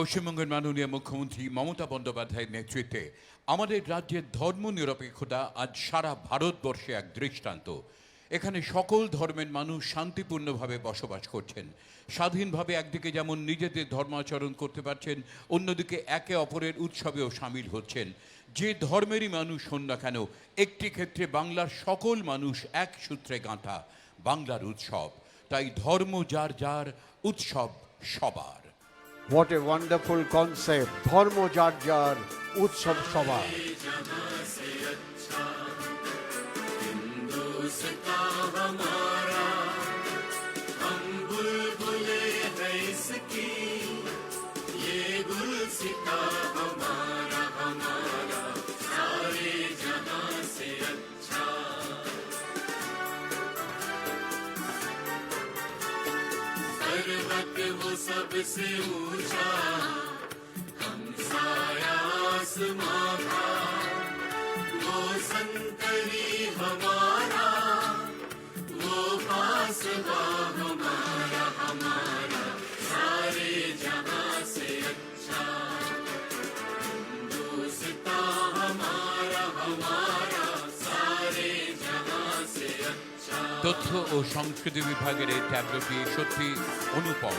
পশ্চিমবঙ্গের মাননীয় মুখ্যমন্ত্রী মমতা বন্দ্যোপাধ্যায়ের নেতৃত্বে আমাদের রাজ্যের ধর্ম নিরপেক্ষতা আজ সারা ভারতবর্ষে এক দৃষ্টান্ত। এখানে সকল ধর্মের মানুষ শান্তিপূর্ণভাবে বসবাস করছেন। স্বাধীনভাবে একদিকে যেমন নিজেদের ধর্মাচরণ করতে পারছেন, অন্যদিকে একে অপরের উৎসবেও সামিল হচ্ছেন। যে ধর্মেরই মানুষ হন না কেন, একটি ক্ষেত্রে বাংলার সকল মানুষ এক সূত্রে গাঁথা, বাংলার উৎসব। তাই ধর্ম যার যার, উৎসব সবার। What a wonderful concept. ধর্ম যার যার উৎসব সবার पर्वत वो सबसे ऊंचा हम साया आसमां का वो संतरी हमारा वो फासवा हमारा हमारा सारे जहां से अच्छा हिंदुस्तां हमारा हमारा सारे जहां से अच्छा তথ্য ও সংস্কৃতি বিভাগের এই ট্যাবলোটি সত্যি অনুপম